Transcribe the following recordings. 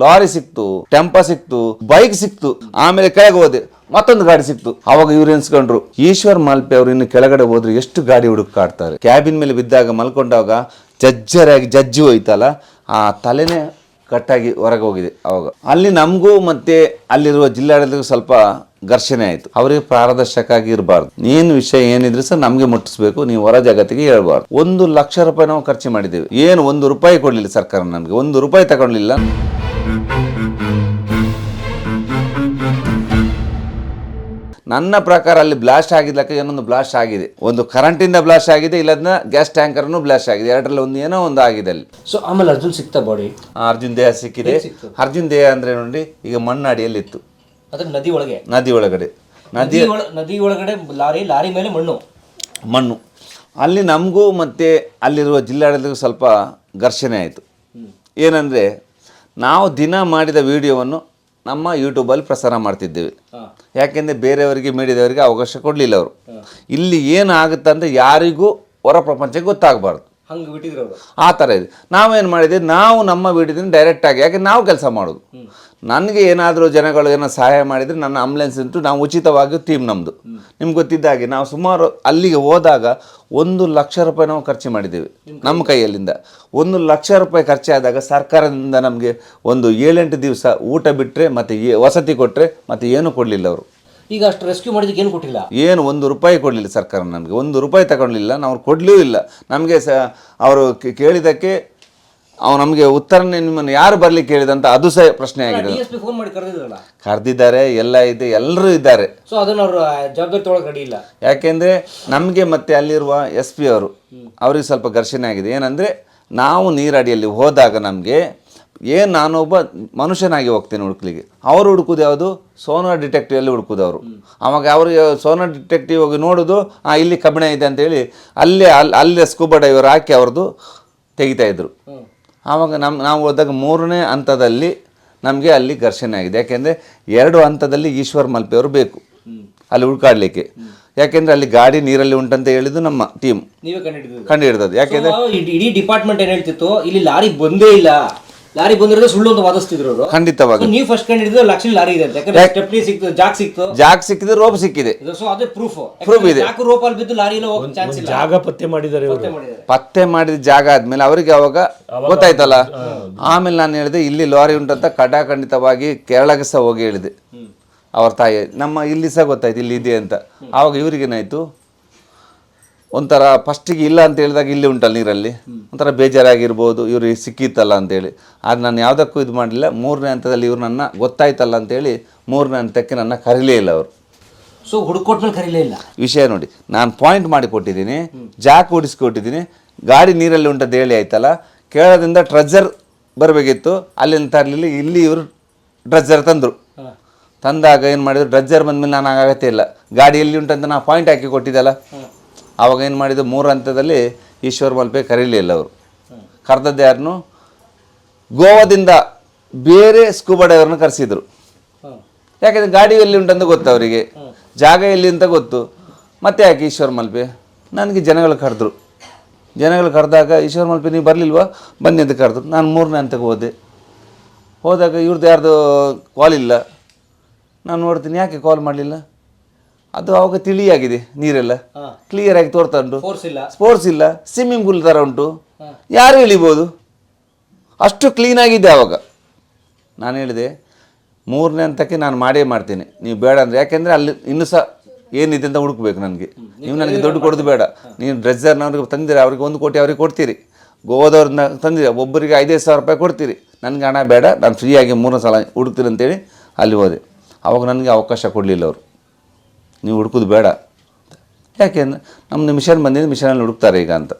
Lorry ಸಿಕ್ತು tempo ಸಿಕ್ತು, bike ಸಿಕ್ತು, ಆಮೇಲೆ ಕೆಳಗೆ ಹೋದೆ, ಮತ್ತೊಂದು ಗಾಡಿ ಸಿಕ್ತು. ಅವಾಗ ಇವ್ರು ಎನ್ಸ್ಕೊಂಡ್ರು, ಈಶ್ವರ್ ಮಾಲ್ಪೆ ಅವ್ರು ಇನ್ನು ಕೆಳಗಡೆ ಹೋದ್ರೆ ಎಷ್ಟು ಗಾಡಿ ಹುಡುಕಾಡ್ತಾರೆ ಕ್ಯಾಬಿನ್ ಮೇಲೆ ಬಿದ್ದಾಗ ಮಲ್ಕೊಂಡಾಗ ಜಜ್ಜರಾಗಿ ಜಜ್ಜಿ ಹೋಯ್ತಲ್ಲ, ಆ ತಲೆನೇ ಕಟ್ಟಾಗಿ ಹೊರಗೆ ಹೋಗಿದೆ ಅವಾಗ. ಅಲ್ಲಿ ನಮಗೂ ಮತ್ತೆ ಅಲ್ಲಿರುವ ಜಿಲ್ಲಾಡಳಿತಕ್ಕೂ ಸ್ವಲ್ಪ ಘರ್ಷಣೆ ಆಯಿತು. ಅವರಿಗೆ ಪಾರದರ್ಶಕ ಆಗಿ ಇರಬಾರ್ದು. ಏನು ವಿಷಯ ಏನಿದ್ರು ಸರ್ ನಮಗೆ ಮುಟ್ಟಿಸ್ಬೇಕು, ನೀವು ಹೊರ ಜಗತ್ತಿಗೆ ಹೇಳ್ಬಾರ್ದು. ಒಂದು ಲಕ್ಷ ರೂಪಾಯಿ ನಾವು ಖರ್ಚು ಮಾಡಿದ್ದೇವೆ. ಏನು ಒಂದು ರೂಪಾಯಿ ಕೊಡಲಿಲ್ಲ ಸರ್ಕಾರ ನಮಗೆ, ಒಂದು ರೂಪಾಯಿ ತಗೊಳ್ಳಿಲ್ಲ ನನ್ನ ಪ್ರಕಾರ ಅಲ್ಲಿ ಬ್ಲಾಸ್ಟ್ ಆಗಿದ್ದಕ್ಕೆ ಏನೊಂದು ಬ್ಲಾಸ್ಟ್ ಆಗಿದೆ. ಒಂದು ಕರೆಂಟಿಂದ ಬ್ಲಾಸ್ಟ್ ಆಗಿದೆ ಇಲ್ಲದನ್ನ ಗ್ಯಾಸ್ ಟ್ಯಾಂಕರ್ನು ಬ್ಲಾಸ್ಟ್ ಆಗಿದೆ. ಎರಡರಲ್ಲಿ ಒಂದು ಏನೋ ಒಂದು ಆಗಿದೆ ಅಲ್ಲಿ. ಸೊ ಆಮೇಲೆ ಅರ್ಜುನ್ ಸಿಕ್ತಾ ಬಾಡಿ ಅರ್ಜುನ್ ದೇಹ ಸಿಕ್ಕಿದೆ. ಅರ್ಜುನ್ ದೇಹ ಅಂದ್ರೆ ನೋಡಿ ಈಗ ಮಣ್ಣಾಡಿಯಲ್ಲಿತ್ತು. ಅದ್ರ ನದಿ ಒಳಗೆ? ನದಿ ಒಳಗಡೆ. ನದಿ ನದಿ ಒಳಗಡೆ ಲಾರಿ ಲಾರಿ ಮೇಲೆ ಮಣ್ಣು. ಮಣ್ಣು. ಅಲ್ಲಿ ನಮಗೂ ಮತ್ತೆ ಅಲ್ಲಿರುವ ಜಿಲ್ಲಾಡಳಿತಕ್ಕೂ ಸ್ವಲ್ಪ ಘರ್ಷಣೆ ಆಯಿತು. ಏನಂದರೆ ನಾವು ದಿನ ಮಾಡಿದ ವಿಡಿಯೋವನ್ನು ನಮ್ಮ ಯೂಟ್ಯೂಬಲ್ಲಿ ಪ್ರಸಾರ ಮಾಡ್ತಿದ್ದೇವೆ. ಯಾಕೆಂದರೆ ಬೇರೆಯವರಿಗೆ ಮೀಡಿಯಾದವರಿಗೆ ಅವಕಾಶ ಕೊಡಲಿಲ್ಲ ಅವರು. ಇಲ್ಲಿ ಏನು ಆಗುತ್ತೆ ಅಂತ ಯಾರಿಗೂ ಹೊರ ಪ್ರಪಂಚಕ್ಕೆ ಗೊತ್ತಾಗಬಾರ್ದು. ಹಂಗೆ ಬಿಟ್ಟಿದ್ರು ಆ ಥರ ಇದೆ. ನಾವೇನು ಮಾಡಿದ್ದೀವಿ ನಾವು ನಮ್ಮ ವಿಡಿಯೋದಿಂದ ಡೈರೆಕ್ಟಾಗಿ ಯಾಕೆ ನಾವು ಕೆಲಸ ಮಾಡೋದು? ನನಗೆ ಏನಾದರೂ ಜನಗಳು ಏನೋ ಸಹಾಯ ಮಾಡಿದರೆ ನನ್ನ ಆಂಬುಲೆನ್ಸ್ ಅಂತೂ ನಾವು ಉಚಿತವಾಗಿ ಟೀಮ್ ನಮ್ಮದು ನಿಮ್ಗೆ ಗೊತ್ತಿದ್ದ ಹಾಗೆ ನಾವು ಸುಮಾರು ಅಲ್ಲಿಗೆ ಹೋದಾಗ ಒಂದು ಲಕ್ಷ ರೂಪಾಯಿ ನಾವು ಖರ್ಚು ಮಾಡಿದ್ದೇವೆ ನಮ್ಮ ಕೈಯಲ್ಲಿಂದ. ಒಂದು ಲಕ್ಷ ರೂಪಾಯಿ ಖರ್ಚಾದಾಗ ಸರ್ಕಾರದಿಂದ ನಮಗೆ ಒಂದು ಏಳೆಂಟು ದಿವಸ ಊಟ ಬಿಟ್ಟರೆ ಮತ್ತು ವಸತಿ ಕೊಟ್ಟರೆ ಮತ್ತು ಏನೂ ಕೊಡಲಿಲ್ಲ ಅವರು. ಈಗ ಅಷ್ಟು ರೆಸ್ಕ್ಯೂ ಮಾಡಿದ್ದಕ್ಕೆ ಏನು ಕೊಟ್ಟಿಲ್ಲ? ಏನು ಒಂದು ರೂಪಾಯಿ ಕೊಡಲಿಲ್ಲ ಸರ್ಕಾರ ನಮಗೆ. ಒಂದು ರೂಪಾಯಿ ತಗೊಳ್ಳಿಲ್ಲ ನಾವು ಕೊಡಲೂ ಇಲ್ಲ. ನಮಗೆ ಸ ಅವರು ಕೇಳಿದ್ದಕ್ಕೆ ಅವು ನಮಗೆ ಉತ್ತರನೇ ನಿಮ್ಮನ್ನು ಯಾರು ಬರಲಿಕ್ಕೆ ಕೇಳಿದಂತ ಅದು ಸಹ ಪ್ರಶ್ನೆ ಆಗಿದೆ. ಡಿ ಫೋನ್ ಮಾಡಿ ಕರೆದಿದ್ರಲ್ಲ? ಕರೆದಿದ್ದಾರೆ ಎಲ್ಲ ಇದೆ ಎಲ್ಲರೂ ಇದ್ದಾರೆ. ಸೊ ಅದನ್ನ ಅವರು ಜವಾಬ್ದಾರಿ ತೊಗೊಳಕ್ ರೆಡಿ ಇಲ್ಲ. ಯಾಕೆಂದರೆ ನಮಗೆ ಮತ್ತೆ ಅಲ್ಲಿರುವ ಎಸ್ ಪಿ ಅವರು ಅವ್ರಿಗೆ ಸ್ವಲ್ಪ ಘರ್ಷಣೆ ಆಗಿದೆ. ಏನಂದ್ರೆ ನಾವು ನೀರಡಿಯಲ್ಲಿ ಹೋದಾಗ ನಮಗೆ ಏನು ನಾನೊಬ್ಬ ಮನುಷ್ಯನಾಗಿ ಹೋಗ್ತೇನೆ ಹುಡುಕ್ಲಿಗೆ ಅವರು ಹುಡುಕುದು ಯಾವುದು? ಸೋನಾರ್ ಡಿಟೆಕ್ಟಿವ್ ಅಲ್ಲಿ ಹುಡುಕುದು ಅವರು. ಅವಾಗ ಅವರು ಸೋನಾರ್ ಡಿಟೆಕ್ಟಿವ್ ಹೋಗಿ ನೋಡೋದು ಆ ಇಲ್ಲಿ ಕಬ್ಬಿಣ ಇದೆ ಅಂತೇಳಿ ಅಲ್ಲೇ ಅಲ್ಲಿ ಅಲ್ಲೇ ಸ್ಕೂಬಾ ಡೈವರ್ ಹಾಕಿ ಅವ್ರದ್ದು ತೆಗಿತಾ ಇದ್ರು. ಆವಾಗ ನಮ್ಮ ನಾವು ಹೋದಾಗ ಮೂರನೇ ಹಂತದಲ್ಲಿ ನಮಗೆ ಅಲ್ಲಿ ಘರ್ಷಣೆ ಆಗಿದೆ. ಯಾಕೆಂದರೆ ಎರಡು ಹಂತದಲ್ಲಿ ಈಶ್ವರ್ ಮಲ್ಪೆಯವರು ಬೇಕು ಅಲ್ಲಿ ಉಳ್ಕಾಡ್ಲಿಕ್ಕೆ ಯಾಕೆಂದರೆ ಅಲ್ಲಿ ಗಾಡಿ ನೀರಲ್ಲಿ ಉಂಟಂತ ಹೇಳಿದ್ದು ನಮ್ಮ ಟೀಮ್ ಕಂಡು ಹಿಡಿದದ್ದು. ಯಾಕೆಂದರೆ ಇಡೀ ಡಿಪಾರ್ಟ್ಮೆಂಟ್ ಏನ್ ಹೇಳ್ತಿತ್ತು? ಇಲ್ಲಿ ಲಾರಿ ಬಂದೇ ಇಲ್ಲ. ಲಾರಿ ಬಂದಿರೋದು ಸುಳ್ಳು ಅಂತ ವಾದಿಸ್ತಿದ್ರು ಅವರು. ಖಂಡಿತವಾಗಿ. ನೀವು ಫಸ್ಟ್ ಕಂಡಿಡಿದ್ರೆ ಲಕ್ಷ್ಮಿ ಲಾರಿ ಇದೆ ಅಂತ. ಯಾಕಂದ್ರೆ ಸ್ಟೆಪ್ನಿ ಸಿಕ್ತು ಜಾಕ್ ಸಿಕ್ತು. ಜಾಗ ಸಿಕ್ಕಿದೆ ರೋಪ್ ಸಿಕ್ಕಿದೆ. ಸೊ ಅದೇ ಪ್ರೂಫ್ ಪ್ರೂಫ್ ಇದೆ. ಯಾಕೆ ರೋಪ್ ಅಲ್ಲಿ ಬಿದ್ದು ಲಾರಿ ಎಲ್ಲ ಹೋಗೋ ಚಾನ್ಸ್ ಇಲ್ಲ. ಜಾಗ ಪತ್ತೆ ಮಾಡಿದ್ದಾರೆ ಇವರು. ಪತ್ತೆ ಮಾಡಿದ್ದಾರೆ. ಪತ್ತೆ ಮಾಡಿದ ಜಾಗ ಆದ್ಮೇಲೆ ಅವರಿಗೆ ಅವಾಗ ಗೊತ್ತಾಯ್ತಲ್ಲ? ಆಮೇಲೆ ನಾನು ಹೇಳಿದೆ ಇಲ್ಲಿ ಲಾರಿ ಉಂಟಂತ ಖಂಡಿತವಾಗಿ ಕೇರಳಕ್ಕೆ ಸಹ ಹೋಗಿ ಹೇಳಿದೆ. ಅವ್ರ ತಾಯಿ ನಮ್ಮ ಇಲ್ಲಿ ಸಹ ಗೊತ್ತಾಯ್ತು ಇಲ್ಲಿ ಇದೆ ಅಂತ. ಆವಾಗ ಇವ್ರಿಗೇನಾಯ್ತು? ಒಂಥರ ಫಸ್ಟಿಗೆ ಇಲ್ಲ ಅಂತ ಹೇಳಿದಾಗ ಇಲ್ಲಿ ಉಂಟಲ್ಲ ನೀರಲ್ಲಿ? ಒಂಥರ ಬೇಜಾರಾಗಿರ್ಬೋದು ಇವ್ರಿಗೆ ಸಿಕ್ಕಿತ್ತಲ್ಲ ಅಂತೇಳಿ. ಆದರೆ ನಾನು ಯಾವುದಕ್ಕೂ ಇದು ಮಾಡಲಿಲ್ಲ. ಮೂರನೇ ಹಂತದಲ್ಲಿ ಇವ್ರು ನನ್ನ ಗೊತ್ತಾಯ್ತಲ್ಲ ಅಂತೇಳಿ ಮೂರನೇ ಹಂತಕ್ಕೆ ನನ್ನ ಕರೀಲೇ ಇಲ್ಲ ಅವರು. ಸೊ ಹುಡುಕೊಟ್ಮೇಲೆ ಕರೀಲೇ ಇಲ್ಲ? ವಿಷಯ ನೋಡಿ ನಾನು ಪಾಯಿಂಟ್ ಮಾಡಿ ಕೊಟ್ಟಿದ್ದೀನಿ ಜಾಕ್ ಓಡಿಸ್ಕೊಟ್ಟಿದ್ದೀನಿ ಗಾಡಿ ನೀರಲ್ಲಿ ಉಂಟಂತ ಹೇಳಿ ಆಯ್ತಲ್ಲ? ಕೇಳೋದ್ರಿಂದ ಟ್ರೆಜರ್ ಬರಬೇಕಿತ್ತು ಅಲ್ಲಿಂದ ತರಲಿಲ್ಲ ಇಲ್ಲಿ ಇವರು ಡ್ರಜ್ಜರ್ ತಂದರು. ತಂದಾಗ ಏನು ಮಾಡಿದ್ರು ಡ್ರಜ್ಜರ್ ಬಂದಮೇಲೆ ನಾನು ಆಗತ್ತೆ ಇಲ್ಲ. ಗಾಡಿ ಎಲ್ಲಿ ಉಂಟಂತ ನಾನು ಪಾಯಿಂಟ್ ಹಾಕಿ ಕೊಟ್ಟಿದ್ದಲ್ಲ? ಆವಾಗ ಏನು ಮಾಡಿದ್ದು? ಮೂರು ಹಂತದಲ್ಲಿ ಈಶ್ವರ್ ಮಲ್ಪೆ ಕರೀಲಿಲ್ಲ ಅವರು. ಕರೆದದ್ದು ಯಾರನ್ನು ಗೋವಾದಿಂದ ಬೇರೆ ಸ್ಕೂಬಾ ಡೈವರ್ನ ಕರೆಸಿದ್ರು. ಯಾಕೆಂದರೆ ಯಾಕಂದ್ರೆ ಗಾಡಿ ಎಲ್ಲಿ ಉಂಟಂತ ಗೊತ್ತು ಅವರಿಗೆ. ಜಾಗ ಎಲ್ಲಿ ಅಂತ ಗೊತ್ತು. ಮತ್ತೆ ಯಾಕೆ ಈಶ್ವರ್ ಮಲ್ಪೆ? ನನಗೆ ಜನಗಳು ಕರೆದ್ರು. ಜನಗಳು ಕರೆದಾಗ ಈಶ್ವರ್ ಮಲ್ಪೆ ನೀವು ಬರಲಿಲ್ವಾ? ಬನ್ನಿ ಅಂತ ಕರೆದ್ರು. ನಾನು ಮೂರನೇ ಹಂತಕ್ಕೆ ಹೋದೆ. ಹೋದಾಗ ಇವ್ರದ್ದು ಯಾರ್ದು ಕಾಲ್ ಇಲ್ಲ. ನಾನು ನೋಡ್ತೀನಿ ಯಾಕೆ ಕಾಲ್ ಮಾಡಲಿಲ್ಲ? ಅದು ಅವಾಗ ತಿಳಿಯಾಗಿದೆ ನೀರೆಲ್ಲ. ಕ್ಲಿಯರ್ ಆಗಿ ತೋರ್ತಾ ಉಂಟು. ಸ್ಪೋರ್ಟ್ಸ್ ಇಲ್ಲ. ಸ್ವಿಮ್ಮಿಂಗ್ ಪೂಲ್ ಥರ ಉಂಟು. ಯಾರು ಇಳಿಬೋದು? ಅಷ್ಟು ಕ್ಲೀನ್ ಆಗಿದೆ ಆವಾಗ ನಾನು ಹೇಳಿದೆ ಮೂರನೇ ಹಂತಕ್ಕೆ ನಾನು ಮಾಡೇ ಮಾಡ್ತೀನಿ. ನೀವು ಬೇಡ ಅಂದರೆ ಯಾಕೆಂದರೆ ಅಲ್ಲಿ ಇನ್ನೂ ಸಹ ಏನಿದೆ ಅಂತ ಹುಡುಕ್ಬೇಕು ನನಗೆ. ನೀವು ನನಗೆ ದುಡ್ಡು ಕೊಡೋದು ಬೇಡ. ನೀವು ಡ್ರೆಸ್ಸರ್ನವ್ರಿಗೆ ತಂದಿರಿ ಅವ್ರಿಗೆ ಒಂದು ಕೋಟಿ ಅವ್ರಿಗೆ ಕೊಡ್ತೀರಿ. ಗೋವಾದವ್ರನ್ನ ತಂದಿರಿ ಒಬ್ಬರಿಗೆ ಐದೈದು ಸಾವಿರ ರೂಪಾಯಿ ಕೊಡ್ತೀರಿ. ನನಗೆ ಹಣ ಬೇಡ ನಾನು ಫ್ರೀಯಾಗಿ ಮೂರನೇ ಸಲ ಹುಡುಕ್ತೀನಿ ಅಂತೇಳಿ ಅಲ್ಲಿ ಹೋದೆ. ಅವಾಗ ನನಗೆ ಅವಕಾಶ ಕೊಡಲಿಲ್ಲ ಅವರು. ನೀವು ಹುಡುಕೋದು ಬೇಡ. ಯಾಕೆಂದ್ರೆ ನಮ್ಮದು ಮಿಷನ್ ಬಂದಿದ್ದು ಮಿಷನಲ್ಲಿ ಹುಡುಕ್ತಾರೆ ಈಗ ಅಂತ.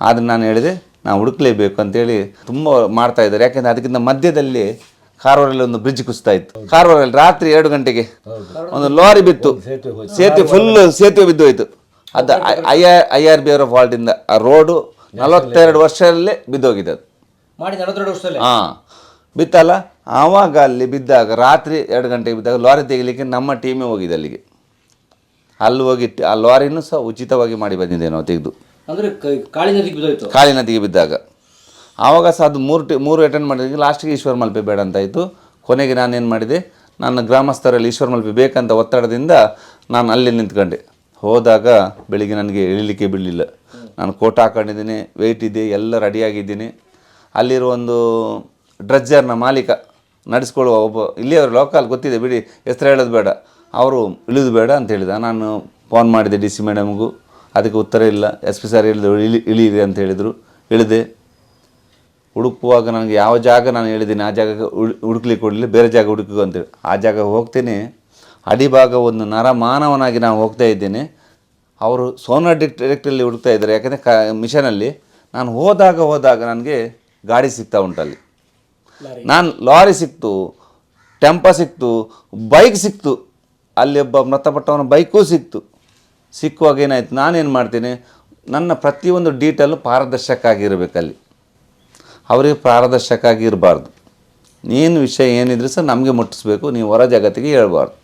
ಆದರೆ ನಾನು ಹೇಳಿದೆ ನಾವು ಹುಡುಕ್ಲೇಬೇಕು ಅಂತೇಳಿ ತುಂಬ ಮಾಡ್ತಾ ಇದ್ದಾರೆ. ಯಾಕೆಂದ್ರೆ ಅದಕ್ಕಿಂತ ಮಧ್ಯದಲ್ಲಿ ಕಾರವಾರಲ್ಲಿ ಒಂದು ಬ್ರಿಡ್ಜ್ ಕುಸ್ತಾ ಇತ್ತು. ಕಾರವಾರಲ್ಲಿ ರಾತ್ರಿ ಎರಡು ಗಂಟೆಗೆ ಒಂದು ಲಾರಿ ಬಿತ್ತು. ಸೇತುವೆ ಫುಲ್ ಸೇತುವೆ ಬಿದ್ದು ಹೋಯ್ತು. ಅದು I R I R B ಅವರ ಫಾಲ್ಟಿಂದ ಆ ರೋಡು ನಲವತ್ತೆರಡು ವರ್ಷದಲ್ಲೇ ಬಿದ್ದೋಗಿದೆ ಅದು. ಹಾಂ. ಬಿತ್ತಲ್ಲ ಆವಾಗ ಅಲ್ಲಿ ಬಿದ್ದಾಗ ರಾತ್ರಿ ಎರಡು ಗಂಟೆಗೆ ಬಿದ್ದಾಗ ಲಾರಿ ತೆಗಿಲಿಕ್ಕೆ ನಮ್ಮ ಟೀಮೇ ಹೋಗಿದೆ ಅಲ್ಲಿಗೆ. ಅಲ್ಲಿ ಹೋಗಿ ಆ ಲಾರಿನೂ ಸಹ ಉಚಿತವಾಗಿ ಮಾಡಿ ಬಂದಿದ್ದೆ ನಾವು ತೆಗೆದು. ಅಂದರೆ ಕಾಳಿ ನದಿಗೆ ಬಿದ್ದೋಯ್ತು? ಕಾಳಿ ನದಿಗೆ ಬಿದ್ದಾಗ. ಆವಾಗ ಸಹ ಅದು ಮೂರು ಟಿ ಮೂರು ಅಟೆಂಡ್ ಮಾಡಿದಾಗ ಲಾಸ್ಟಿಗೆ ಈಶ್ವರ ಮಲ್ಪೆ ಬೇಡ ಅಂತಾಯಿತು ಕೊನೆಗೆ ನಾನೇನು ಮಾಡಿದೆ? ನನ್ನ ಗ್ರಾಮಸ್ಥರಲ್ಲಿ ಈಶ್ವರ ಮಲ್ಪೆ ಬೇಕಂತ ಒತ್ತಡದಿಂದ ನಾನು ಅಲ್ಲಿ ನಿಂತ್ಕೊಂಡೆ. ಹೋದಾಗ ಬೆಳಿಗ್ಗೆ ನನಗೆ ಇಳಿಲಿಕ್ಕೆ ಬಿಡಲಿಲ್ಲ. ನಾನು ಕೋಟ್ ಹಾಕೊಂಡಿದ್ದೀನಿ ವೆಯ್ಟ್ ಇದೆ ಎಲ್ಲ ರೆಡಿಯಾಗಿದ್ದೀನಿ ಅಲ್ಲಿರೋ ಒಂದು ಡ್ರಜ್ಜರ್ನ ಮಾಲೀಕ ನಡೆಸ್ಕೊಳ್ಳುವ ಒಬ್ಬ ಇಲ್ಲಿಯವರು ಲೋಕಲ್ ಗೊತ್ತಿದೆ ಬಿಡಿ. ಹೆಸರು ಹೇಳೋದು ಬೇಡ. ಅವರು ಇಳಿದು ಬೇಡ ಅಂತ ಹೇಳಿದ. ನಾನು ಫೋನ್ ಮಾಡಿದೆ ಡಿ ಸಿ ಮೇಡಮ್ಗೂ ಅದಕ್ಕೆ ಉತ್ತರ ಇಲ್ಲ. ಎಸ್ ಪಿ ಸರ್ ಹೇಳಿದ್ರು ಇಳಿ ಇಳಿಯಿರಿ ಅಂತ ಹೇಳಿದರು. ಇಳಿದೆ. ಹುಡುಕುವಾಗ ನನಗೆ ಯಾವ ಜಾಗ ನಾನು ಹೇಳಿದ್ದೀನಿ ಆ ಜಾಗಕ್ಕೆ ಹುಡುಕ್ಲಿ ಹುಡುಕ್ಲಿಕ್ಕೆ ಕೊಡಲಿಲ್ಲ ಬೇರೆ ಜಾಗ ಹುಡುಕು ಅಂತೇಳಿ ಆ ಜಾಗ ಹೋಗ್ತೀನಿ. ಅಡಿಭಾಗ ಒಂದು ನರ ಮಾನವನಾಗಿ ನಾನು ಹೋಗ್ತಾ ಇದ್ದೇನೆ. ಅವರು ಸೋನಾ ಡೈರೆಕ್ಟಲ್ಲಿ ಹುಡುಕ್ತಾ ಇದ್ದಾರೆ. ಯಾಕಂದರೆ ಕ ಮಿಷನಲ್ಲಿ ನಾನು ಹೋದಾಗ ಹೋದಾಗ ನನಗೆ ಗಾಡಿ ಸಿಗ್ತಾ ಉಂಟಲ್ಲಿ ನಾನು ಲಾರಿ ಸಿಕ್ತು ಟೆಂಪ ಸಿಕ್ತು ಬೈಕ್ ಸಿಕ್ತು. ಅಲ್ಲಿ ಒಬ್ಬ ಮೃತಪಟ್ಟವನ ಬೈಕೂ ಸಿಕ್ತು. ಸಿಕ್ಕುವಾಗ ಏನಾಯ್ತು? ನಾನೇನು ಮಾಡ್ತೀನಿ? ನನ್ನ ಪ್ರತಿಯೊಂದು ಡೀಟೇಲು ಪಾರದರ್ಶಕ ಆಗಿರಬೇಕಲ್ಲಿ. ಅವರಿಗೆ ಪಾರದರ್ಶಕ ಆಗಿರಬಾರ್ದು. ನೀನು ವಿಷಯ ಏನಿದ್ರು ಸರ್ ನಮಗೆ ಮುಟ್ಟಿಸ್ಬೇಕು ನೀವು ಹೊರ ಜಗತ್ತಿಗೆ ಹೇಳ್ಬಾರ್ದು.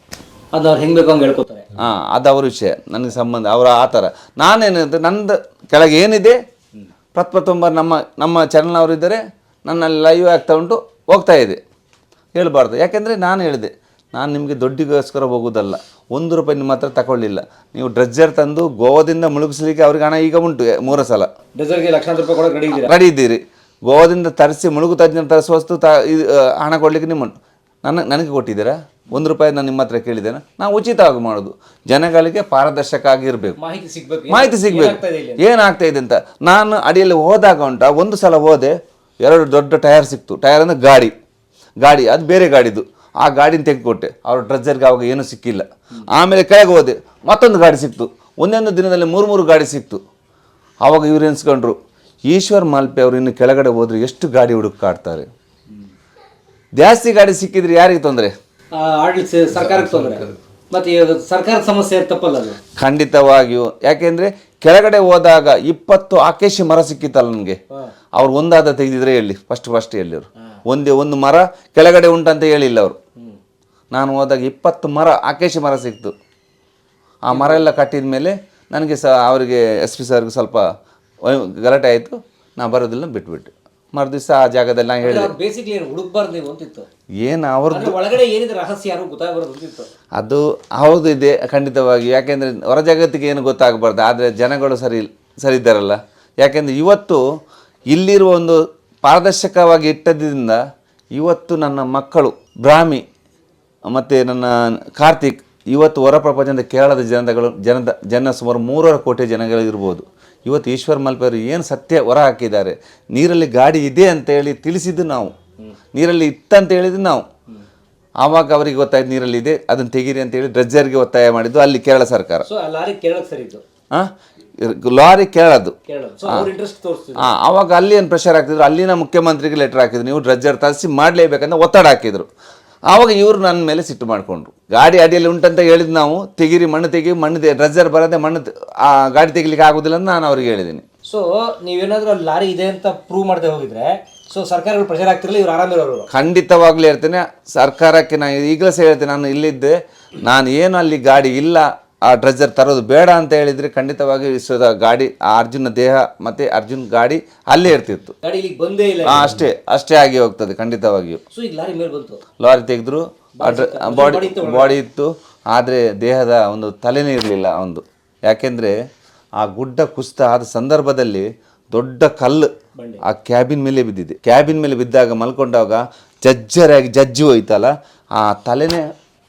ಅದು ಅವ್ರು ಹೆಂಗೆ ಬೇಕು ಹಂಗೆ ಹೇಳ್ಕೊತಾರೆ. ಹಾಂ ಅದು ಅವ್ರ ವಿಷಯ. ನನಗೆ ಸಂಬಂಧ ಅವರ ಆ ಥರ. ನಾನೇನಂದ್ರೆ ನಂದು ಕೆಳಗೆ ಏನಿದೆ? ಪ್ರಥಮ ನಮ್ಮ ನಮ್ಮ ಚಾನಲ್ನವರು ಇದ್ದರೆ. ನನ್ನಲ್ಲಿ ಲೈವ್ ಆಗ್ತಾ ಉಂಟು ಹೋಗ್ತಾ ಇದೆ. ಹೇಳ್ಬಾರ್ದು. ಯಾಕೆಂದರೆ ನಾನು ಹೇಳಿದೆ ನಾನು ನಿಮಗೆ ದುಡ್ಡಿಗೋಸ್ಕರ ಹೋಗೋದಲ್ಲ ಒಂದು ರೂಪಾಯಿ ನಿಮ್ಮ ಹತ್ರ ತಗೊಳ್ಳಿಲ್ಲ. ನೀವು ಡ್ರೆಜ್ಜರ್ ತಂದು ಗೋವಾದಿಂದ ಮುಳುಗಿಸ್ಲಿಕ್ಕೆ ಅವ್ರಿಗೆ ಹಣ ಈಗ ಉಂಟು ಮೂರು ಸಲ. ಡೆಸರ್ಟ್ಗೆ ಲಕ್ಷಾಂತರ ರೂಪಾಯಿ ಕೊಡೋಕೆ ರೆಡಿ ಇದ್ದೀರಾ? ರೆಡಿ ಇದ್ದೀರಿ. ಗೋವಾದಿಂದ ತರಿಸಿ ಮುಳುಗು ತಜ್ಞರು ತರಿಸುವ ವಸ್ತು ತ ಇದು ಹಣ ಕೊಡಲಿಕ್ಕೆ ನಿಮ್ಮ ನನ್ನ ನನಗೆ ಕೊಟ್ಟಿದ್ದೀರಾ? ಒಂದು ರೂಪಾಯಿ ನಾನು ನಿಮ್ಮ ಹತ್ರ ಕೇಳಿದ್ದೇನೆ? ನಾವು ಉಚಿತವಾಗಿ ಮಾಡೋದು. ಜನಗಳಿಗೆ ಪಾರದರ್ಶಕ ಆಗಿರಬೇಕು ಮಾಹಿತಿ ಸಿಗ್ಬೇಕು. ಮಾಹಿತಿ ಸಿಗಬೇಕು. ಏನಾಗ್ತಾ ಇದೆ ಇಲ್ಲಿ? ಏನಾಗ್ತಾ ಇದೆ ಅಂತ. ನಾನು ಅಡಿಯಲ್ಲಿ ಹೋದಾಗ ಉಂಟ. ಒಂದು ಸಲ ಹೋದೆ ಎರಡು ದೊಡ್ಡ ಟಯರ್ ಸಿಕ್ತು. ಟಯರ್ ಅಂದರೆ ಗಾಡಿ. ಗಾಡಿ ಅದು ಬೇರೆ ಗಾಡಿದು. ಆ ಗಾಡಿನ ತೆಗೆದುಕೊಟ್ಟೆ. ಅವ್ರ ಡ್ರಜ್ಜರ್ಗೆ ಅವಾಗ ಏನೂ ಸಿಕ್ಕಿಲ್ಲ. ಆಮೇಲೆ ಕೆಳಗೆ ಹೋದೆ. ಮತ್ತೊಂದು ಗಾಡಿ ಸಿಕ್ತು. ಒಂದೊಂದು ದಿನದಲ್ಲಿ ಮೂರು ಮೂರು ಗಾಡಿ ಸಿಕ್ತು. ಆವಾಗ ಇವ್ರು ಎನ್ಸ್ಕೊಂಡ್ರು ಈಶ್ವರ್ ಮಾಲ್ಪೆ ಅವರು ಇನ್ನು ಕೆಳಗಡೆ ಹೋದ್ರೆ ಎಷ್ಟು ಗಾಡಿ ಹುಡುಕಾಡ್ತಾರೆ ಜಾಸ್ತಿ ಗಾಡಿ ಸಿಕ್ಕಿದ್ರೆ ಯಾರಿಗೆ ತೊಂದರೆ? ಸರ್ಕಾರಕ್ಕೆ ತೊಂದರೆ. ಮತ್ತೆ ಸರ್ಕಾರದ ಸಮಸ್ಯೆ ತಪ್ಪಲ್ಲ ಖಂಡಿತವಾಗಿಯೂ. ಯಾಕೆಂದ್ರೆ ಕೆಳಗಡೆ ಹೋದಾಗ ಇಪ್ಪತ್ತು ಆಕೇಶಿ ಮರ ಸಿಕ್ಕಿತ್ತಲ್ಲ ನನಗೆ. ಅವ್ರು ಒಂದಾದ ತೆಗೆದಿದ್ರೆ ಹೇಳಿ ಫಸ್ಟ್ ಫಸ್ಟ್ ಹೇಳಿ ಅವರು ಒಂದೇ ಒಂದು ಮರ ಕೆಳಗಡೆ ಉಂಟಂತ ಹೇಳಿಲ್ಲ ಅವರು. ನಾನು ಹೋದಾಗ ಇಪ್ಪತ್ತು ಮರ ಆಕೇಶಿ ಮರ ಸಿಕ್ತು. ಆ ಮರ ಎಲ್ಲ ಕಟ್ಟಿದ ಮೇಲೆ ನನಗೆ ಸಹ ಅವರಿಗೆ ಎಸ್ ಪಿ ಸರ್ಗೆ ಸ್ವಲ್ಪ ಗಲಾಟೆ ಆಯಿತು. ನಾ ಬರೋದಿಲ್ಲ ಬಿಟ್ಬಿಟ್ಟು. ಮರುದಿವಸ ಆ ಜಾಗದಲ್ಲಿ ನಾನು ಹೇಳಿದೆ. ಬೇಸಿಕ್ಲಿ ಏನು ಹುಡುಕ್ಬಾರ್ದು ನೀವು ಅಂತಿತ್ತು. ಏನು ಅವ್ರದ್ದು ಒಳಗಡೆ ಏನಿದೆ ರಹಸ್ಯ ಯಾರು ಗೊತ್ತಾಗ್ಬಾರ್ದು ಅಂತಿತ್ತು. ಅದು ಹೌದು ಇದೆ ಖಂಡಿತವಾಗಿ. ಯಾಕೆಂದರೆ ಹೊರ ಜಗತ್ತಿಗೆ ಏನು ಗೊತ್ತಾಗಬಾರ್ದು. ಆದರೆ ಜನಗಳು ಸರಿ ಸರಿ ಇದ್ದಾರಲ್ಲ. ಯಾಕೆಂದರೆ ಇವತ್ತು ಇಲ್ಲಿರುವ ಒಂದು ಪಾರದರ್ಶಕವಾಗಿ ಇಟ್ಟದ್ರಿಂದ ಇವತ್ತು ನನ್ನ ಮಕ್ಕಳು ಬ್ರಾಹ್ಮಿ ಮತ್ತು ನನ್ನ ಕಾರ್ತಿಕ್ ಇವತ್ತು ಹೊರ ಪ್ರಪಂಚದ ಕೇರಳದ ಜನತೆಗಳು ಜನದ ಜನ ಸುಮಾರು ಮೂರುವರೆ ಕೋಟಿ ಜನಗಳಿರ್ಬೋದು ಇವತ್ತು ಈಶ್ವರ್ ಮಲ್ಪೆಯವರು ಏನು ಸತ್ಯ ಹೊರ ಹಾಕಿದ್ದಾರೆ? ನೀರಲ್ಲಿ ಗಾಡಿ ಇದೆ ಅಂತ ಹೇಳಿ ತಿಳಿಸಿದ್ದು ನಾವು. ನೀರಲ್ಲಿ ಇತ್ತಂತ ಹೇಳಿದ್ದು ನಾವು. ಆವಾಗ ಅವರಿಗೆ ಗೊತ್ತಾಯ್ತು ನೀರಲ್ಲಿ ಇದೆ ಅದನ್ನು ತೆಗೀರಿ ಅಂತ ಹೇಳಿ ಡ್ರೆಜ್ಜರ್ಗೆ ಒತ್ತಾಯ ಮಾಡಿದ್ದು ಅಲ್ಲಿ ಕೇರಳ ಸರ್ಕಾರ. ಲಾರಿ ಕೇಳದು ಹಾಂ ಆವಾಗ ಅಲ್ಲಿ ಏನು ಪ್ರೆಷರ್ ಹಾಕಿದ್ರು ಅಲ್ಲಿನ ಮುಖ್ಯಮಂತ್ರಿಗೆ ಲೆಟರ್ ಹಾಕಿದ್ರು. ನೀವು ಡ್ರೆಜ್ಜರ್ ತರಿಸಿ ಮಾಡಲೇಬೇಕಂತ ಒತ್ತಡ ಹಾಕಿದ್ರು. ಆವಾಗ ಇವರು ನನ್ನ ಮೇಲೆ ಸಿಟ್ಟು ಮಾಡಿಕೊಂಡ್ರು. ಗಾಡಿ ಅಡಿಯಲ್ಲಿ ಉಂಟಂತ ಹೇಳಿದ್ ನಾವು ತೆಗಿರಿ ಮಣ್ಣು ತೆಗಿ ಮಣ್ಣು ರಜರ್ ಬರದೆ ಮಣ್ಣು ಆ ಗಾಡಿ ತೆಗಿಲಿಕ್ಕೆ ಆಗುದಿಲ್ಲ ಅಂತ ನಾನು ಅವ್ರಿಗೆ ಹೇಳಿದ್ದೀನಿ. ಸೊ ನೀವೇನಾದ್ರೂ ಅಲ್ಲಿ ಲಾರಿ ಇದೆ ಅಂತ ಪ್ರೂವ್ ಮಾಡದೆ ಹೋಗಿದ್ರೆ ಸೊ ಸರ್ಕಾರಗಳು ಪ್ರೆಷರ್ ಆಗ್ತಿರಲಿಲ್ಲ ಇವ್ರು ಆರಾಮಿರೋರು ಖಂಡಿತವಾಗ್ಲೂ ಹೇಳ್ತೇನೆ ಸರ್ಕಾರಕ್ಕೆ ನಾನು ಈಗಲೂ ಸಹ ಹೇಳ್ತೇನೆ ನಾನು ಇಲ್ಲಿದ್ದೆ ನಾನು ಏನು ಅಲ್ಲಿ ಗಾಡಿ ಇಲ್ಲ ಆ ಡ್ರೆಜರ್ ತರೋದು ಬೇಡ ಅಂತ ಹೇಳಿದರೆ ಖಂಡಿತವಾಗಿ ವಿಶ್ವದ ಗಾಡಿ ಆ ಅರ್ಜುನ ದೇಹ ಮತ್ತು ಅರ್ಜುನ್ ಗಾಡಿ ಅಲ್ಲೇ ಇರ್ತಿತ್ತು. ಗಾಡಿ ಇಲ್ಲಿಗೆ ಬಂದೇ ಇಲ್ಲ ಅಷ್ಟೇ ಅಷ್ಟೇ ಆಗಿ ಹೋಗ್ತದೆ ಖಂಡಿತವಾಗಿಯೂ. ಸೊ ಈಗ ಲಾರಿ ಮೇಲೆ ಬಂತು. ಲಾರಿ ತೆಗೆದ್ರು ಬಾಡಿ ಬಾಡಿ ಇತ್ತು ಆದರೆ ದೇಹದ ಒಂದು ತಲೆನೇ ಇರಲಿಲ್ಲ ಒಂದು ಯಾಕೆಂದರೆ ಆ ಗುಡ್ಡ ಕುಸಿತ ಆದ ಸಂದರ್ಭದಲ್ಲಿ ದೊಡ್ಡ ಕಲ್ಲು ಆ ಕ್ಯಾಬಿನ್ ಮೇಲೆ ಬಿದ್ದಿದೆ. ಕ್ಯಾಬಿನ್ ಮೇಲೆ ಬಿದ್ದಾಗ ಮಲ್ಕೊಂಡಾಗ ಜಜ್ಜರಾಗಿ ಜಜ್ಜಿ ಹೋಯ್ತಲ್ಲ ಆ ತಲೆನೇ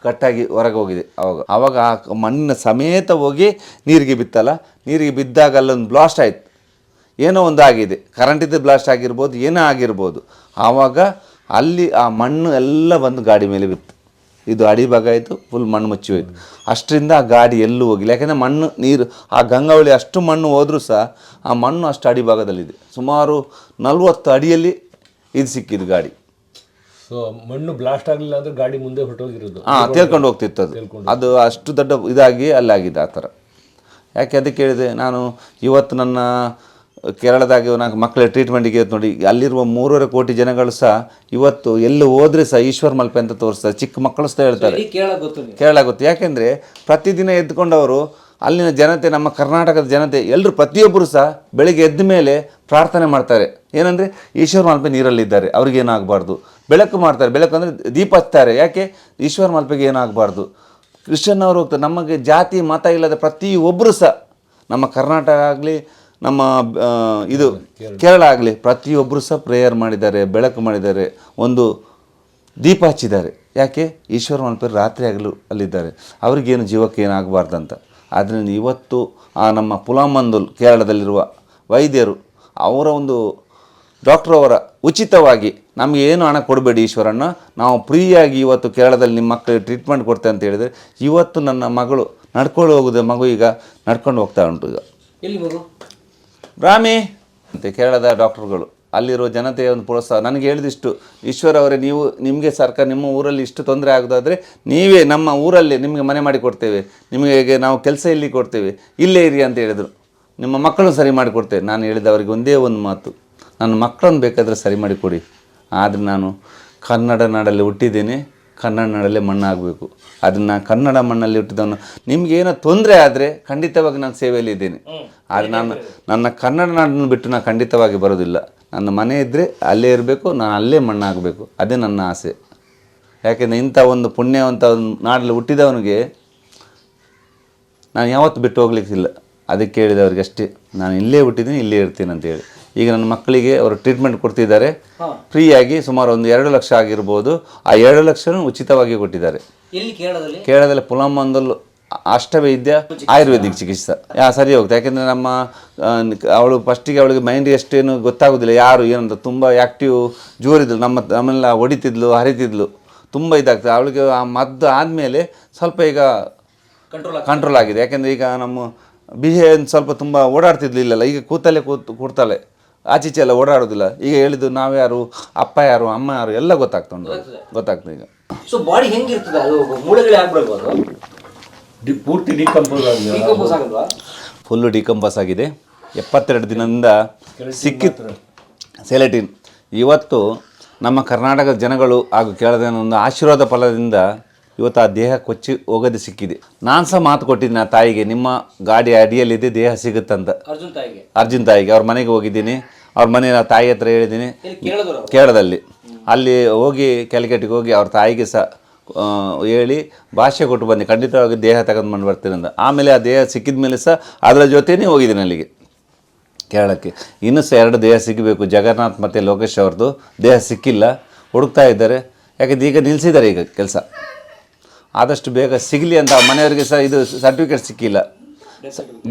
ಕಟ್ಟಾಗಿ ಹೊರಗೆ ಹೋಗಿದೆ ಅವಾಗ. ಆವಾಗ ಆ ಮಣ್ಣಿನ ಸಮೇತ ಹೋಗಿ ನೀರಿಗೆ ಬಿತ್ತಲ್ಲ. ನೀರಿಗೆ ಬಿದ್ದಾಗ ಅಲ್ಲೊಂದು ಬ್ಲಾಸ್ಟ್ ಆಯಿತು. ಏನೋ ಒಂದು ಆಗಿದೆ. ಕರೆಂಟಿದ್ದು ಬ್ಲಾಸ್ಟ್ ಆಗಿರ್ಬೋದು, ಏನೋ ಆಗಿರ್ಬೋದು. ಆವಾಗ ಅಲ್ಲಿ ಆ ಮಣ್ಣು ಎಲ್ಲ ಬಂದು ಗಾಡಿ ಮೇಲೆ ಬಿತ್ತು. ಇದು ಅಡಿಭಾಗ ಆಯಿತು ಫುಲ್ ಮಣ್ಣು ಮುಚ್ಚಿ ಹೋಯಿತು. ಅಷ್ಟರಿಂದ ಆ ಗಾಡಿ ಎಲ್ಲೂ ಹೋಗಿಲ್ಲ. ಯಾಕೆಂದರೆ ಮಣ್ಣು, ನೀರು, ಆ ಗಂಗಾವಳಿ ಅಷ್ಟು ಮಣ್ಣು ಹೋದರೂ ಸಹ ಆ ಮಣ್ಣು ಅಷ್ಟು ಅಡಿಭಾಗದಲ್ಲಿದೆ ಸುಮಾರು ನಲ್ವತ್ತು ಅಡಿಯಲ್ಲಿ ಇದು ಸಿಕ್ಕಿದ್ದು ಗಾಡಿ. ಸೊ ಮಣ್ಣು ಬ್ಲಾಸ್ಟ್ ಆಗಲಿಲ್ಲ ಅಂದ್ರೆ ಗಾಡಿ ಮುಂದೆ ಹೊರಟೋಗಿರೋದು. ಹಾ ತೇಲ್ಕೊಂಡು ಹೋಗ್ತಿತ್ತು ಅದು. ಅದು ಅಷ್ಟು ದೊಡ್ಡ ಇದಾಗಿ ಅಲ್ಲಾಗಿದೆ ಆ ಥರ. ಯಾಕೆ ಅದಕ್ಕೆ ಹೇಳಿದೆ? ನಾನು ಇವತ್ತು ನನ್ನ ಕೇರಳದಾಗಿ ನಾಲ್ಕು ಮಕ್ಕಳ ಟ್ರೀಟ್ಮೆಂಟಿಗೆ ನೋಡಿ ಅಲ್ಲಿರುವ ಮೂರುವರೆ ಕೋಟಿ ಜನಗಳು ಸಹ ಇವತ್ತು ಎಲ್ಲಿ ಹೋದ್ರೆ ಸಹ ಈಶ್ವರ್ ಮಲ್ಪೆ ಅಂತ ತೋರಿಸ್ತಾರೆ. ಚಿಕ್ಕ ಮಕ್ಕಳು ಸಹ ಹೇಳ್ತಾರೆ. ಕೇರಳ ಗೊತ್ತು. ಯಾಕೆಂದರೆ ಪ್ರತಿದಿನ ಎದ್ಕೊಂಡವರು ಅಲ್ಲಿನ ಜನತೆ, ನಮ್ಮ ಕರ್ನಾಟಕದ ಜನತೆ ಎಲ್ಲರೂ ಪ್ರತಿಯೊಬ್ಬರು ಸಹ ಬೆಳಗ್ಗೆ ಎದ್ದ ಮೇಲೆ ಪ್ರಾರ್ಥನೆ ಮಾಡ್ತಾರೆ. ಏನಂದರೆ ಈಶ್ವರ ಮಾಲ್ಪೆ ನೀರಲ್ಲಿದ್ದಾರೆ, ಅವ್ರಿಗೆ ಏನಾಗಬಾರ್ದು? ಬೆಳಕು ಮಾಡ್ತಾರೆ ಬೆಳಕು ಅಂದರೆ ದೀಪ ಹಚ್ತಾರೆ. ಯಾಕೆ? ಈಶ್ವರ ಮಾಲ್ಪೆಗೆ ಏನಾಗಬಾರ್ದು? ಕ್ರಿಶ್ಚಿಯನ್ ಅವರು ಹೋಗ್ತಾರೆ. ನಮಗೆ ಜಾತಿ, ಮತ ಇಲ್ಲದ ಪ್ರತಿಯೊಬ್ಬರು ಸಹ ನಮ್ಮ ಕರ್ನಾಟಕ ಆಗಲಿ, ನಮ್ಮ ಇದು ಕೇರಳ ಆಗಲಿ, ಪ್ರತಿಯೊಬ್ಬರು ಸಹ ಪ್ರೇಯರ್ ಮಾಡಿದ್ದಾರೆ, ಬೆಳಕು ಮಾಡಿದ್ದಾರೆ, ಒಂದು ದೀಪ ಹಚ್ಚಿದ್ದಾರೆ. ಯಾಕೆ? ಈಶ್ವರ ಮಾಲ್ಪೆ ರಾತ್ರಿ ಆಗಲು ಅಲ್ಲಿದ್ದಾರೆ. ಅವ್ರಿಗೇನು ಜೀವಕ್ಕೆ ಏನಾಗಬಾರ್ದಂತ. ಆದ್ದರಿಂದ ಇವತ್ತು ಆ ನಮ್ಮ ಪುಲಾಮಂದುಲ್ ಕೇರಳದಲ್ಲಿರುವ ವೈದ್ಯರು ಅವರ ಒಂದು ಡಾಕ್ಟ್ರ್ ಅವರ ಉಚಿತವಾಗಿ ನಮಗೆ ಏನು ಹಣ ಕೊಡಬೇಡಿ ಈಶ್ವರಣ್ಣ ನಾವು ಫ್ರೀಯಾಗಿ ಇವತ್ತು ಕೇರಳದಲ್ಲಿ ನಿಮ್ಮ ಮಕ್ಕಳಿಗೆ ಟ್ರೀಟ್ಮೆಂಟ್ ಕೊಡ್ತೇವೆ ಅಂತ ಹೇಳಿದರೆ ಇವತ್ತು ನನ್ನ ಮಗಳು ನಡ್ಕೊಂಡು ಹೋಗುದೇ ಮಗು ಈಗ ನಡ್ಕೊಂಡು ಹೋಗ್ತಾ ಉಂಟು ಈಗ. ಎಲ್ಲಿ ಮಗು ರಾಮಿ ಅಂತ ಕೇರಳದ ಡಾಕ್ಟರ್ಗಳು ಅಲ್ಲಿರೋ ಜನತೆಯ ಒಂದು ಪ್ರೋತ್ಸಾಹ. ನನಗೆ ಹೇಳಿದಿಷ್ಟು, ಈಶ್ವರ ಅವರೇ, ನೀವು ನಿಮಗೆ ಸರ್ಕಾರ, ನಿಮ್ಮ ಊರಲ್ಲಿ ಇಷ್ಟು ತೊಂದರೆ ಆಗೋದಾದರೆ ನೀವೇ ನಮ್ಮ ಊರಲ್ಲಿ ನಿಮಗೆ ಮನೆ ಮಾಡಿ ಕೊಡ್ತೇವೆ. ನಿಮಗೆ ನಾವು ಕೆಲಸ ಇಲ್ಲಿ ಕೊಡ್ತೇವೆ. ಇಲ್ಲೇ ಇರಿ ಅಂತ ಹೇಳಿದರು. ನಿಮ್ಮ ಮಕ್ಕಳನ್ನು ಸರಿ ಮಾಡಿಕೊಡ್ತೇವೆ ನಾನು ಹೇಳಿದ ಅವರಿಗೆ ಒಂದೇ ಒಂದು ಮಾತು. ನನ್ನ ಮಕ್ಕಳನ್ನು ಬೇಕಾದರೆ ಸರಿ ಮಾಡಿಕೊಡಿ ಆದರೆ ನಾನು ಕನ್ನಡ ನಾಡಲ್ಲಿ ಹುಟ್ಟಿದ್ದೇನೆ. ಕನ್ನಡ ನಾಡಲ್ಲೇ ಮಣ್ಣಾಗಬೇಕು. ಅದನ್ನು ಕನ್ನಡ ಮಣ್ಣಲ್ಲಿ ಹುಟ್ಟಿದವನು. ನಿಮಗೇನೋ ತೊಂದರೆ ಆದರೆ ಖಂಡಿತವಾಗಿ ನಾನು ಸೇವೆಯಲ್ಲಿ ಇದ್ದೇನೆ. ಆದರೆ ನಾನು ನನ್ನ ಕನ್ನಡ ನಾಡನ್ನು ಬಿಟ್ಟು ನಾನು ಖಂಡಿತವಾಗಿ ಬರೋದಿಲ್ಲ. ನನ್ನ ಮನೆ ಇದ್ದರೆ ಅಲ್ಲೇ ಇರಬೇಕು ನಾನು ಅಲ್ಲೇ ಮಣ್ಣಾಗಬೇಕು. ಅದೇ ನನ್ನ ಆಸೆ. ಯಾಕೆಂದರೆ ಇಂಥ ಒಂದು ಪುಣ್ಯವಂತ ಒಂದು ನಾಡಲ್ಲಿ ಹುಟ್ಟಿದವನಿಗೆ ನಾನು ಯಾವತ್ತು ಬಿಟ್ಟು ಹೋಗ್ಲಿಕ್ಕಿಲ್ಲ. ಅದಕ್ಕೆ ಹೇಳಿದವ್ರಿಗೆ ಅಷ್ಟೇ ನಾನು ಇಲ್ಲೇ ಹುಟ್ಟಿದ್ದೀನಿ ಇಲ್ಲೇ ಇರ್ತೀನಿ ಅಂತೇಳಿ. ಈಗ ನನ್ನ ಮಕ್ಕಳಿಗೆ ಅವರು ಟ್ರೀಟ್ಮೆಂಟ್ ಕೊಡ್ತಿದ್ದಾರೆ. ಫ್ರೀಯಾಗಿ ಸುಮಾರು ಒಂದು ಎರಡು ಲಕ್ಷ ಆಗಿರ್ಬೋದು. ಆ ಎರಡು ಲಕ್ಷನೂ ಉಚಿತವಾಗಿ ಕೊಟ್ಟಿದ್ದಾರೆ. ಎಲ್ಲಿ ಕೇರಳದಲ್ಲಿ? ಕೇರಳದಲ್ಲಿ ಪುಲಂಬಂದಲು ಅಷ್ಟವೈದ್ಯ ಆಯುರ್ವೇದಿಕ್ ಚಿಕಿತ್ಸೆ. ಯಾ ಸರಿ ಹೋಗುತ್ತೆ. ಯಾಕೆಂದರೆ ನಮ್ಮ ಅವಳು ಫಸ್ಟಿಗೆ ಅವಳಿಗೆ ಮೈಂಡ್ ಎಷ್ಟೇನು ಗೊತ್ತಾಗೋದಿಲ್ಲ. ಯಾರು ಏನಂತ ತುಂಬ ಆ್ಯಕ್ಟಿವ್ ಜೋರಿದ್ಲು. ನಮ್ಮ ನಮ್ಮೆಲ್ಲ ಹೊಡಿತಿದ್ಲು ಹರಿತಿದ್ಲು. ತುಂಬ ಇದಾಗ್ತದೆ. ಅವಳಿಗೆ ಆ ಮದ್ದು ಆದಮೇಲೆ ಸ್ವಲ್ಪ ಈಗ ಕಂಟ್ರೋಲ್ ಕಂಟ್ರೋಲ್ ಆಗಿದೆ. ಯಾಕೆಂದರೆ ಈಗ ನಮ್ಮ ಬಿಹೇವ್ ಸ್ವಲ್ಪ ತುಂಬ ಓಡಾಡ್ತಿದ್ಲು ಇಲ್ಲಲ್ಲ. ಈಗ ಕೂತಲ್ಲೇ ಕೂತು ಕೂಡ್ತಾಳೆ. ಆಚೀಚೆ ಎಲ್ಲ ಓಡಾಡೋದಿಲ್ಲ. ಈಗ ಹೇಳಿದ್ದು ನಾವ್ಯಾರು ಅಪ್ಪ ಯಾರು ಅಮ್ಮ ಯಾರು ಎಲ್ಲ ಗೊತ್ತಾಗ್ತುಂಟು ಗೊತ್ತಾಗ್ತದೆ. ಈಗ. ಸೊ ಬಾಡಿ ಹೆಂಗಿರ್ತದೆ? ಅದು ಮೂಳೆಗಳು ಆಗ್ಬಿಡ್ಬೋದು ಡಿ ಪೂರ್ತಿ ಡಿಕಂಪೋಸ್ ಆಗಿದೆ. ಡಿಕಂಪೋಸ್ ಆಗಲ್ವಾ? ಫುಲ್ಲು ಡಿಕಂಪಸ್ ಆಗಿದೆ. ಎಪ್ಪತ್ತೆರಡು ದಿನದಿಂದ ಸಿಕ್ಕಿತ್ತು ಸೆಲೆಟಿನ್ ಇವತ್ತು ನಮ್ಮ ಕರ್ನಾಟಕದ ಜನಗಳು ಹಾಗೂ ಕೇಳದ ಒಂದು ಆಶೀರ್ವಾದ ಫಲದಿಂದ ಇವತ್ತು ಆ ದೇಹ ಕೊಚ್ಚಿ ಹೋಗದೆ ಸಿಕ್ಕಿದೆ. ನಾನು ಸಹ ಮಾತು ಕೊಟ್ಟಿದ್ದೀನಿ ಆ ತಾಯಿಗೆ ನಿಮ್ಮ ಗಾಡಿ ಅಡಿಯಲ್ಲಿದೆ ದೇಹ ಸಿಗುತ್ತಂತ. ಅರ್ಜುನ್ ತಾಯಿಗೆ. ಅರ್ಜುನ್ ತಾಯಿಗೆ ಅವ್ರ ಮನೆಗೆ ಹೋಗಿದ್ದೀನಿ. ಅವ್ರ ಮನೆ ಆ ತಾಯಿ ಹತ್ರ ಹೇಳಿದ್ದೀನಿ. ಕೇರಳದಲ್ಲಿ. ಅಲ್ಲಿ ಹೋಗಿ ಕ್ಯಾಲಿಕೇಟಿಗೆ ಹೋಗಿ ಅವ್ರ ತಾಯಿಗೆ ಸಹ ಹೇಳಿ ಭಾಷೆ ಕೊಟ್ಟು ಬಂದೆ ಖಂಡಿತವಾಗಿ ದೇಹ ತಗೊಂಡು ಬಂದು ಬರ್ತೀನಿ ಅಂತ. ಆಮೇಲೆ ಆ ದೇಹ ಸಿಕ್ಕಿದ ಮೇಲೆ ಸಹ ಅದರ ಜೊತೆಯೇ ಹೋಗಿದ್ದೀನಿ ಅಲ್ಲಿಗೆ. ಕೇರಳಕ್ಕೆ. ಇನ್ನೂ ಸಹ ಎರಡು ದೇಹ ಸಿಗಬೇಕು. ಜಗನ್ನಾಥ್ ಮತ್ತು ಲೋಕೇಶ್ ಅವ್ರದ್ದು ದೇಹ ಸಿಕ್ಕಿಲ್ಲ. ಹುಡುಕ್ತಾ ಇದ್ದಾರೆ. ಯಾಕಂದ್ರೆ ಈಗ ನಿಲ್ಲಿಸಿದ್ದಾರೆ ಈಗ ಕೆಲಸ. ಆದಷ್ಟು ಬೇಗ ಸಿಗಲಿ ಅಂತ ಮನೆಯವರಿಗೆ ಸಹ ಇದು ಸರ್ಟಿಫಿಕೇಟ್ ಸಿಕ್ಕಿಲ್ಲ.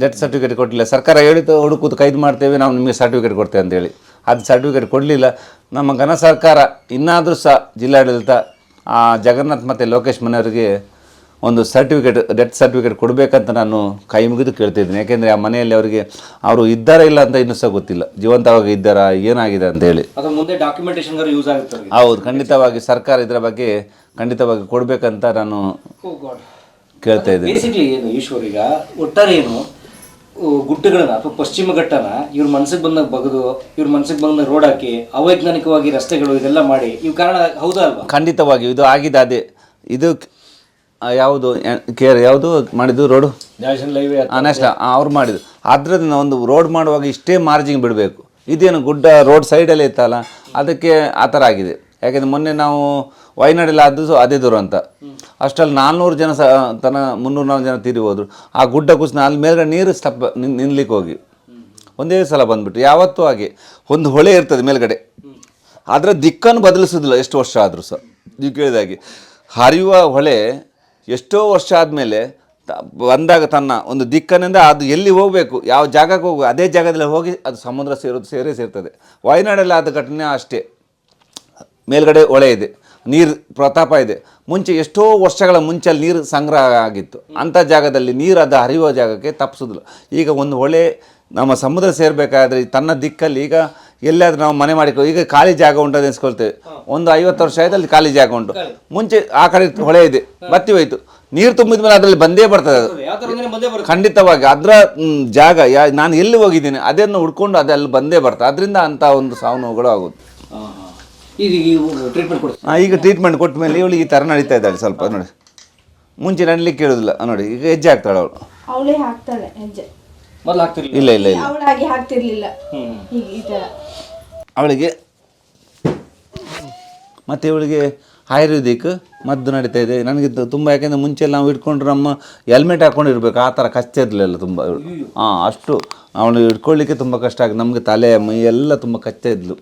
ಡೆತ್ ಸರ್ಟಿಫಿಕೇಟ್ ಕೊಟ್ಟಿಲ್ಲ. ಸರ್ಕಾರ ಹೇಳಿತು ಹುಡುಕುದು ಕೈದು ಮಾಡ್ತೇವೆ ನಾವು ನಿಮಗೆ ಸರ್ಟಿಫಿಕೇಟ್ ಕೊಡ್ತೇವೆ ಅಂತೇಳಿ ಅದು ಸರ್ಟಿಫಿಕೇಟ್ ಕೊಡಲಿಲ್ಲ. ನಮ್ಮ ಘನ ಸರ್ಕಾರ ಇನ್ನಾದರೂ ಸಹ ಜಿಲ್ಲಾಡಳಿತ ಆ ಜಗನ್ನಾಥ್ ಮತ್ತು ಲೋಕೇಶ್ ಮನೆಯವರಿಗೆ ಒಂದು ಸರ್ಟಿಫಿಕೇಟ್ ಡೆತ್ ಸರ್ಟಿಫಿಕೇಟ್ ಕೊಡಬೇಕಂತ ನಾನು ಕೈ ಮುಗಿದು ಕೇಳ್ತಿದ್ದೀನಿ. ಯಾಕೆಂದರೆ ಆ ಮನೆಯಲ್ಲಿ ಅವರಿಗೆ ಅವರು ಇದ್ದಾರಾ ಇಲ್ಲ ಅಂತ ಇನ್ನೂ ಸಹ ಗೊತ್ತಿಲ್ಲ. ಜೀವಂತವಾಗಿ ಇದ್ದಾರಾ ಏನಾಗಿದೆ ಅಂತೇಳಿ ಮುಂದೆ ಡಾಕ್ಯುಮೆಂಟೇಶನ್ ಯೂಸ್ ಆಗುತ್ತೆ ಹೌದು ಖಂಡಿತವಾಗಿ ಸರ್ಕಾರ ಇದರ ಬಗ್ಗೆ ಖಂಡಿತವಾಗಿ ಕೊಡಬೇಕಂತ ನಾನು ಕೇಳ್ತಾ ಇದ್ದೀನಿ. ಬೇಸಿಕ್ಲಿ ಏನು ಈಶ್ವರ್ ಈಗ ಒಟ್ಟಾರೆ ಏನು ಗುಡ್ಡಗಳನ್ನ ಅಥವಾ ಪಶ್ಚಿಮ ಘಟ್ಟನ ಇವ್ರ ಮನ್ಸಿಗೆ ಬಂದಾಗ ಬಗದು ಇವ್ರ ಮನ್ಸಿಗೆ ಬಂದಾಗ ರೋಡ್ ಹಾಕಿ ಅವೈಜ್ಞಾನಿಕವಾಗಿ ರಸ್ತೆಗಳು ಇದೆಲ್ಲ ಮಾಡಿ ಇವ್ ಕಾರಣ ಹೌದಾ ಅಲ್ವಾ? ಖಂಡಿತವಾಗಿ ಇದು ಆಗಿದೆ ಅದೇ. ಇದು ಆ, ಯಾವುದು ಕೇರ್ ಯಾವುದು ಮಾಡಿದ್ದು ರೋಡು? ನ್ಯಾಷನಲ್ ಹೈವೇ ಅವ್ರು ಮಾಡಿದ್ರು ಅದರಿಂದ ಒಂದು ರೋಡ್ ಮಾಡುವಾಗ ಇಷ್ಟೇ ಮಾರ್ಜಿಂಗ್ ಬಿಡಬೇಕು. ಇದೇನು ಗುಡ್ಡ ರೋಡ್ ಸೈಡಲ್ಲೇ ಇತ್ತಲ್ಲ ಅದಕ್ಕೆ ಆ ಥರ ಆಗಿದೆ. ಯಾಕೆಂದರೆ ಮೊನ್ನೆ ನಾವು ವಯನಾಡಲ್ಲಿ ಸಹ ಅದೇ ಅಂತ. ಅಷ್ಟರಲ್ಲಿ ನಾಲ್ನೂರು ಜನ ಸಹ ತನ ಮುನ್ನೂರು ನಾಲ್ಕು ಜನ ತೀರಿ ಹೋದರು. ಆ ಗುಡ್ಡ ಕುಸಿನ ಅಲ್ಲಿ ಮೇಲ್ಗಡೆ ನೀರು ಸ್ಟಪ್ ನಿನ್ ನಿನ್ಲಿಕ್ಕೆ ಹೋಗಿ. ಒಂದೇ ಸಲ ಬಂದ್ಬಿಟ್ಟು ಯಾವತ್ತೂ ಹಾಗೆ. ಒಂದು ಹೊಳೆ ಇರ್ತದೆ ಮೇಲ್ಗಡೆ. ಅದರ ದಿಕ್ಕನ್ನು ಬದಲಿಸೋದಿಲ್ಲ. ಎಷ್ಟು ವರ್ಷ ಆದರೂ ಸಹ. ನೀವು ಕೇಳಿದಾಗೆ ಹರಿಯುವ ಹೊಳೆ ಎಷ್ಟೋ ವರ್ಷ ಆದಮೇಲೆ ಬಂದಾಗ ತನ್ನ ಒಂದು ದಿಕ್ಕನಿಂದ ಅದು ಎಲ್ಲಿ ಹೋಗಬೇಕು? ಯಾವ ಜಾಗಕ್ಕೆ ಹೋಗಬೇಕು? ಅದೇ ಜಾಗದಲ್ಲಿ ಹೋಗಿ ಅದು ಸಮುದ್ರ ಸೇರೋದು ಸೇರೇ ಸೇರ್ತದೆ. ವಾಯನಾಡಲ್ಲಿ ಆದ ಘಟನೆ ಅಷ್ಟೇ. ಮೇಲ್ಗಡೆ ಹೊಳೆ ಇದೆ ನೀರು ಪ್ರತಾಪ ಇದೆ. ಮುಂಚೆ ಎಷ್ಟೋ ವರ್ಷಗಳ ಮುಂಚೆ ಅಲ್ಲಿ ನೀರು ಸಂಗ್ರಹ ಆಗಿತ್ತು. ಅಂಥ ಜಾಗದಲ್ಲಿ ನೀರು ಅದು ಹರಿಯುವ ಜಾಗಕ್ಕೆ ತಪ್ಪಿಸೋದಿಲ್ಲ ಈಗ ಒಂದು ಹೊಳೆ ನಮ್ಮ ಸಮುದ್ರ ಸೇರಬೇಕಾದ್ರೆ ತನ್ನ ದಿಕ್ಕಲ್ಲಿ ಈಗ ಎಲ್ಲಾದರೂ ನಾವು ಮನೆ ಮಾಡಿಕೊ ಈಗ ಖಾಲಿ ಜಾಗ ಉಂಟು ಅಂತ ಎನ್ಸ್ಕೊಳ್ತೇವೆ. ಒಂದು ಐವತ್ತು ವರ್ಷ ಆಯ್ತು ಅಲ್ಲಿ ಖಾಲಿ ಜಾಗ ಉಂಟು. ಮುಂಚೆ ಆ ಕಡೆ ಹೊಳೆ ಇದೆ ಬತ್ತಿ ಹೋಯಿತು. ನೀರು ತುಂಬಿದ ಮೇಲೆ ಅದರಲ್ಲಿ ಬಂದೇ ಬರ್ತದೆ ಅದು. ಖಂಡಿತವಾಗಿ ಅದರ ಜಾಗ ಯಾ ನಾನು ಎಲ್ಲಿ ಹೋಗಿದ್ದೀನಿ ಅದನ್ನು ಹುಡ್ಕೊಂಡು ಅದು ಅಲ್ಲಿ ಬಂದೇ ಬರ್ತದೆ. ಅದರಿಂದ ಅಂಥ ಒಂದು ಸಾವು ನೋವುಗಳು ಆಗೋದು ಈಗ ಟ್ರೀಟ್ಮೆಂಟ್ ಕೊಡ್ತಾರೆ ಈಗ ಟ್ರೀಟ್ಮೆಂಟ್ ಕೊಟ್ಟ ಮೇಲೆ ಇವಳು ಈ ಥರ ನಡೀತಾ ಇದ್ದಾಳೆ ಸ್ವಲ್ಪ ನೋಡಿ. ಮುಂಚೆ ನಡಲಿಕ್ಕೆ ಕೇಳೋದಿಲ್ಲ ನೋಡಿ ಈಗ ಹೆಜ್ಜೆ ಆಗ್ತಾಳೆ ಅವಳು. ಅವಳೇ ಹಾಕ್ತಾಳೆ ಹೆಜ್ಜೆ. ಮೊದಲು ಆಗ್ತಿರ್ಲಿಲ್ಲ ಇಲ್ಲ ಇಲ್ಲ ಇಲ್ಲ. ಅವಳಾಗಿ ಹಾಕ್ತಿರ್ಲಿಲ್ಲ. ಹೀಗೆ ಈ ತರ. ಅವಳಿಗೆ ಮತ್ತು ಇವಳಿಗೆ ಆಯುರ್ವೇದಿಕ್ ಮದ್ದು ನಡೀತಾ ಇದೆ. ನನಗೆ ತುಂಬ ಯಾಕೆಂದರೆ ಮುಂಚೆ ನಾವು ಇಟ್ಕೊಂಡ್ರೆ ನಮ್ಮ ಹೆಲ್ಮೆಟ್ ಹಾಕ್ಕೊಂಡಿರ್ಬೇಕು ಆ ಥರ ಕಷ್ಟ ಇರಲಿಲ್ಲ ತುಂಬ ಹಾಂ ಅಷ್ಟು ಅವಳು ಇಟ್ಕೊಳ್ಳಿಕ್ಕೆ ತುಂಬ ಕಷ್ಟ ಆಗಿ ನಮಗೆ ತಲೆ ಮೈ ಎಲ್ಲ ತುಂಬ ಕಚ್ಚ ಇದ್ಲು.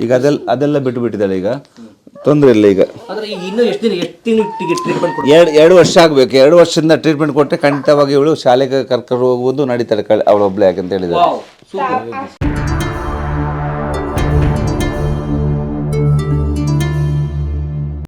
ಈಗ ಅದೆಲ್ಲ ಅದೆಲ್ಲ ಬಿಟ್ಟು ಬಿಟ್ಟಿದ್ದಾಳೆ ಈಗ. ತೊಂದರೆ ಇಲ್ಲ ಈಗ. ಆದ್ರೆ ಈಗ ಇನ್ನೂ ಎಷ್ಟು ದಿನ ಎಷ್ಟು ತಿಂಗಳಿಗೆ ಟ್ರೀಟ್ಮೆಂಟ್ ಕೊಡ್ತಾರೆ? ಎರಡು ಎರಡು ವರ್ಷ ಆಗಬೇಕು. ಎರಡು ವರ್ಷದಿಂದ ಟ್ರೀಟ್ಮೆಂಟ್ ಕೊಟ್ಟರೆ ಖಂಡಿತವಾಗಿ ಇವಳು ಶಾಲೆಗೆ ಕರ್ಕೊಂಡು ಹೋಗುವುದು ನಡೀತಾರೆ ಕಳೆ ಅವಳೊಬ್ಳೆ ಯಾಕೆ ಅಂತ ಹೇಳಿದ್ದಾರೆ. Wow super